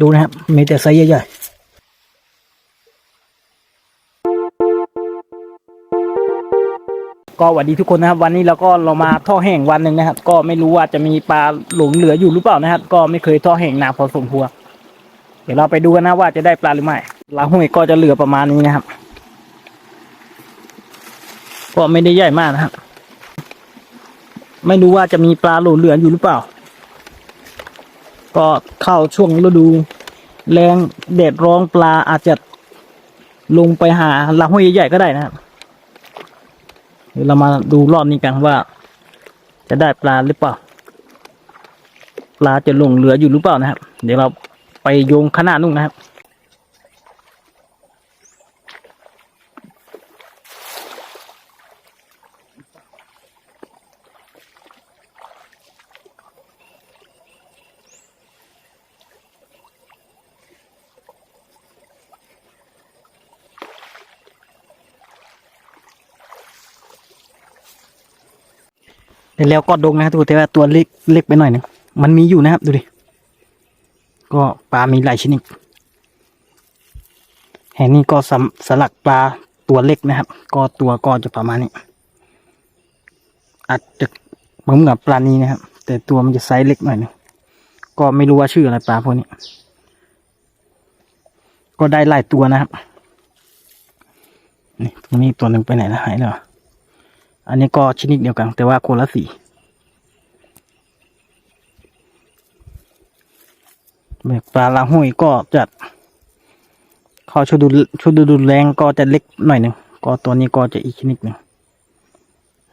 ดูนะครับ มีแต่ไซส์ใหญ่ๆก็สวัสดีทุกคนนะครับ วันนี้เราก็เรามาท่อแห่งวันหนึ่งนะครับ ก็ไม่รู้ว่าจะมีปลาหลงเหลืออยู่หรือเปล่านะครับ ก็ไม่เคยท่อแห่งนานพอสมควรเดี๋ยวเราไปดูกันนะว่าจะได้ปลาหรือไม่ลาห้วยก็จะเหลือประมาณนี้นะครับ ก็ไม่ได้ใหญ่มากนะครับ ไม่รู้ว่าจะมีปลาหลงเหลืออยู่หรือเปล่า ก็เข้าช่วงฤดู แรงแดดร้องปลาอาจจะลงไปหาลำห้วยใหญ่ๆก็ได้นะครับเดี๋ยวเรามาดูรอบนี้กันว่า จะได้ปลาหรือเปล่า ปลาจะหลงเหลืออยู่หรือเปล่านะครับ เดี๋ยวเราไปโยงขนาดนุ่งนะครับ แล้วก็ดงนะครับทุกคนแต่ว่าตัวเล็กเล็กไปหน่อยนึงมันมีอยู่นะครับดูดิ ก็ปลามีหลายชนิดแห่งนี้ก็สำสลักปลาตัวเล็กนะครับ ก็ตัวก็จะประมาณนี้ อาจจะเหมือนกับปลานี้นะครับ แต่ตัวมันจะไซส์เล็กหน่อยหนึงก็ไม่รู้ว่าชื่ออะไรปลาพวกนี้ ก็ได้หลายตัวนะครับ นี่ตรงนี้ตัวหนึ่งไปไหนแล้วหายแล้ว อันนี้ก็ชนิดเดียวกัน แต่ว่าคนละสีแบบปลาลาห้วยก็จะเขาชุดดูชุดดูดูแรงก็จะเล็กหน่อยหนึ่งก็ตัวนี้ก็จะอีกชนิดหนึ่ง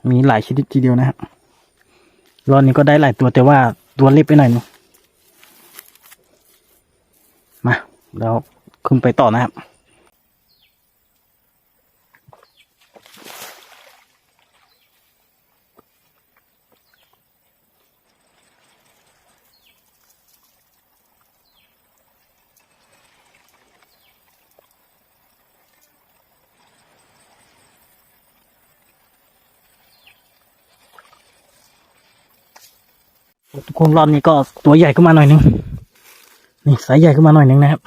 มีหลายชนิดทีเดียวนะครับรอบนี้ก็ได้หลายตัวแต่ว่าตัวเล็กไปหน่อยหนึงมาแล้วขึ้นไปต่อนะครับ ทุกคนรอบนี้ก็ตัวใหญ่ขึ้นมาหน่อยนึงนี่สายใหญ่ขึ้นมาหน่อยนึงนะครับ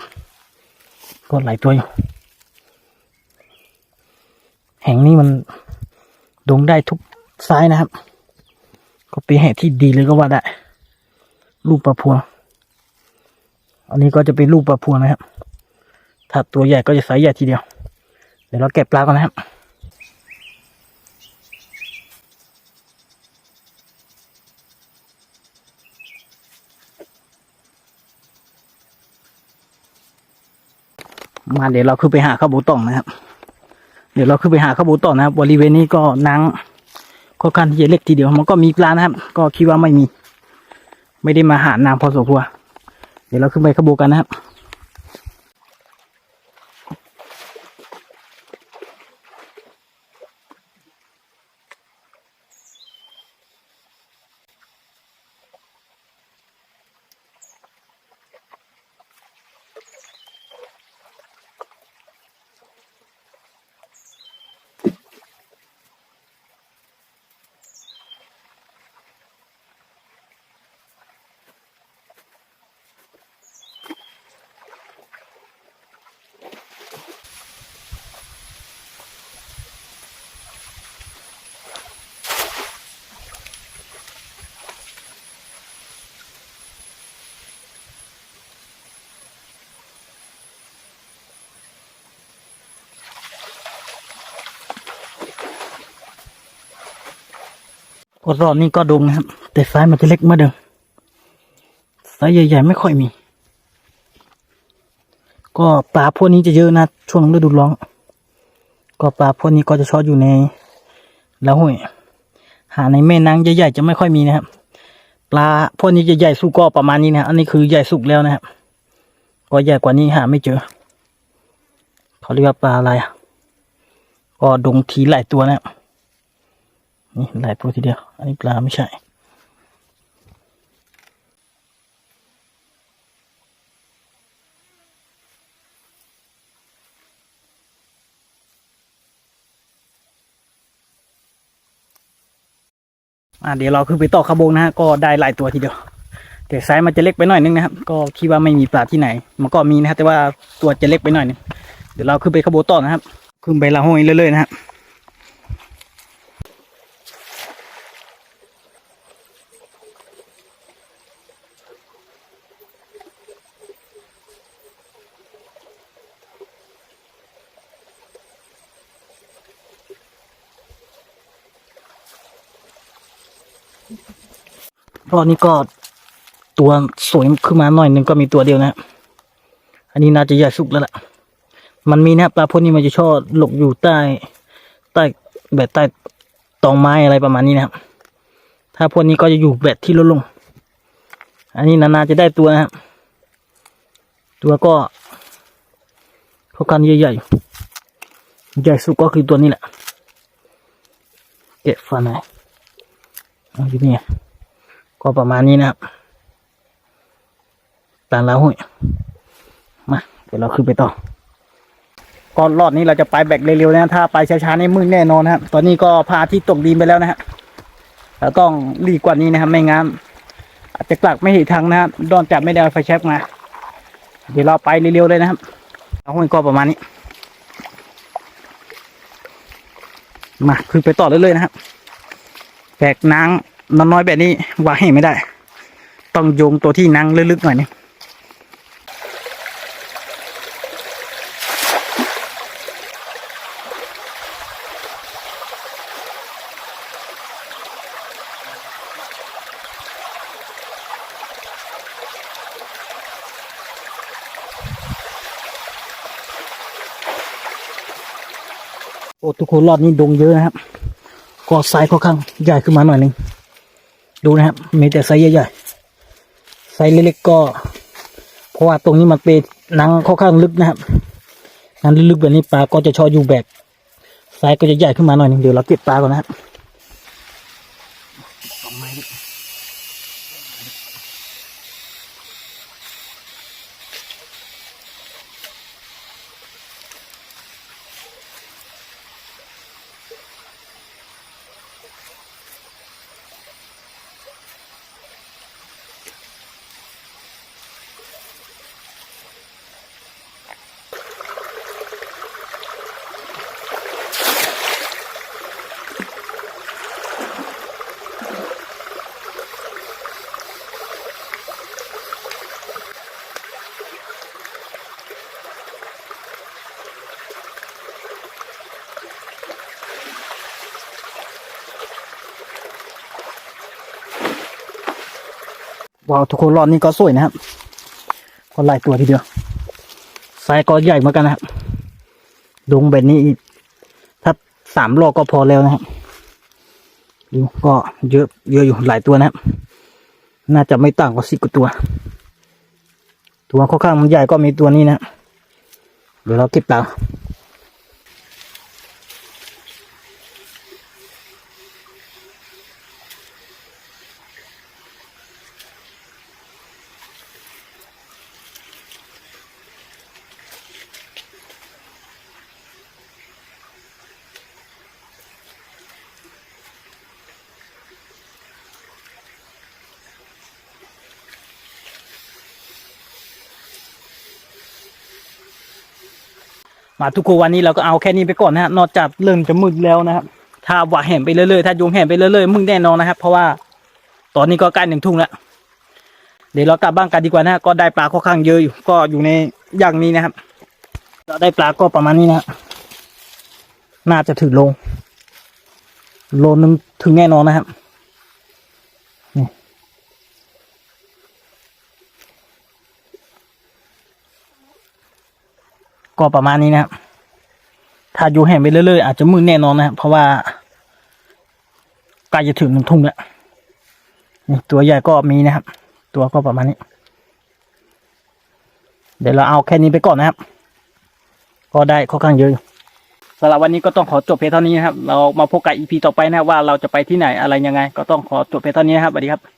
ก็หลายตัวอยู่แห่งนี้มันดงได้ทุกไซส์นะครับ ก็เป็นแห่งที่ดีเลยก็ว่าได้ ลูกปลาพวงอันนี้ก็จะเป็นลูกปลาพวงนะครับ ถ้าตัวใหญ่ก็จะไซส์ใหญ่ทีเดียว เดี๋ยวเราเก็บปลาก่อนนะครับ มาเดี๋ยวเราขึ้นไปหาข้าวบูต่องนะครับ เดี๋ยวเราขึ้นไปหาข้าวบูต่องนะครับ บริเวณนี้ก็นังค่อนข้างที่จะเล็กทีเดียว มันก็มีปลานะครับ ก็คิดว่าไม่มี ไม่ได้มาหานางพอสมควรเดี๋ยวเราขึ้นไปข้าวบูกันนะครับ ก็รอบนี้ก็ดงนะครับ แต่ไซส์มันจะเล็กเมื่อเดิมไซส์ใหญ่ๆไม่ค่อยมี ก็ปลาพวกนี้จะเยอะนะช่วงฤดูร้อนก็ปลาพวกนี้ก็จะชอบอยู่ในละห้วยหาในแม่น้ำใหญ่ๆจะไม่ค่อยมีนะครับ ปลาพวกนี้จะใหญ่สุกก็ประมาณนี้นะอันนี้คือใหญ่สุกแล้วนะครับก็ใหญ่กว่านี้หาไม่เจอเขาเรียกว่าปลาอะไรก็ดงทีหลายตัวนะครับ หลายตัวทีเดียว อันนี้ปลาไม่ใช่ อ่าเดี๋ยวเราขึ้นไปต่อขบงนะฮะ ก็ได้หลายตัวทีเดียว แต่ไซส์มันจะเล็กไปหน่อยนึงนะครับ ก็คิดว่าไม่มีปลาที่ไหน มันก็มีนะครับแต่ว่าตัวจะเล็กไปหน่อยนึง เดี๋ยวเราขึ้นไปขบวนต่อนะครับ ขึ้นไปละห้อยเรื่อยๆนะครับ รอบนี้ก็ตัวสวยขึ้นมาหน่อยนึงก็มีตัวเดียวนะ อันนี้น่าจะใหญ่สุดแล้วล่ะ มันมีนะครับปลาพวกนี้มันจะชอบหลบอยู่ใต้ ใต้แบบใต้ตองไม้อะไรประมาณนี้นะครับ ถ้าพวกนี้ก็จะอยู่แบบที่ลดลง อันนี้นานาจะได้ตัวนะครับ ตัวก็พวกกันใหญ่ๆใหญ่สุดก็คือตัวนี้แหละ เก็บฟันไหน อยู่นี่ไงก็ประมาณนี้นะครับตามแล้วยมาเดี๋ยวเราขึ้นไปต่อก่อนรอดนี้เราจะไปแบกเร็วๆนะถ้าไปช้าๆนี่มืดแน่นอนนะครับ ตอนนี้ก็พาที่ตกดินไปแล้วนะฮะเราต้องรีบกว่านี้นะครับ ไม่งั้นอาจจะกลับไม่เห็นทางนะครับดอนจับไม่ได้ไฟแช็กมา เดี๋ยวเราไปเร็วๆเลยนะครับเอาหุยก็ประมาณนี้ มาขึ้นไปต่อเรื่อยๆนะครับ แบกนางน้อยๆแบบนี้วางให้ไม่ได้ ต้องโยงตัวที่นางลึกๆหน่อยนึงโอ้ทุกคนรอบนี้ดงเยอะนะครับ ก็ไซส์ค่อนข้างใหญ่ขึ้นมาหน่อยหนึ่งดูนะครับ มีแต่ไซส์ใหญ่ๆไซส์เล็กๆก็ เพราะว่าตรงนี้มันเป็นหนังค่อนข้างลึกนะครับหนังลึกๆแบบนี้ปลาก็จะชอบอยู่แบบไซส์ก็จะใหญ่ขึ้นมาหน่อยหนึงเดี๋ยวเราเก็บปลาก่อนนะครับ ว้าวทุกคนรอบนี้ก็สวยนะครับก็หลายตัวทีเดียวไซส์ก็ใหญ่เหมือนกันนะครับดงแบบนี้ถ้าสามโลก็พอแล้วนะครับดูก็เยอะเยอะอยู่หลายตัวนะครับ น่าจะไม่ต่างกว่าสิบกว่าตัว ตัวค่อนข้างมันใหญ่ก็มีตัวนี้นะเดี๋ยวเราเก็บตา มาทุกคนวันนี้เราก็เอาแค่นี้ไปก่อนนะฮะนอกจากเริ่มจะมืดแล้วนะครับ ถ้าว่าแห่มไปเรื่อยๆถ้ายุงแห่มไปเรื่อยๆมึงแน่นอนนะครับ เพราะว่าตอนนี้ก็ใกล้หนึ่งทุ่งแล้วเดี๋ยวเรากลับบ้านกันดีกว่านะก็ได้ปลาค่อนข้างเยอะอยู่ ก็อยู่ในอย่างนี้นะครับ เราได้ปลาก็ประมาณนี้นะฮะน่าจะถึงโลโลนึงถึงแน่นอนนะครับ ก็ประมาณนี้นะครับ ถ้าอยู่แห่งไปเรื่อยๆอาจจะมืดแน่นอนนะครับเพราะว่าใกล้จะถึงหนึ่งทุ่งแล้วนี่ตัวใหญ่ก็มีนะครับ ตัวก็ประมาณนี้ เดี๋ยวเราเอาแค่นี้ไปก่อนนะครับ ก็ได้ค่อนข้างเยอะสำหรับวันนี้ก็ต้องขอจบเพียงเท่านี้นะครับ เรามาพบกับอีพีต่อไปนะว่าเราจะไปที่ไหนอะไรยังไง ก็ต้องขอจบเพียงเท่านี้นครับสวัสดีครับ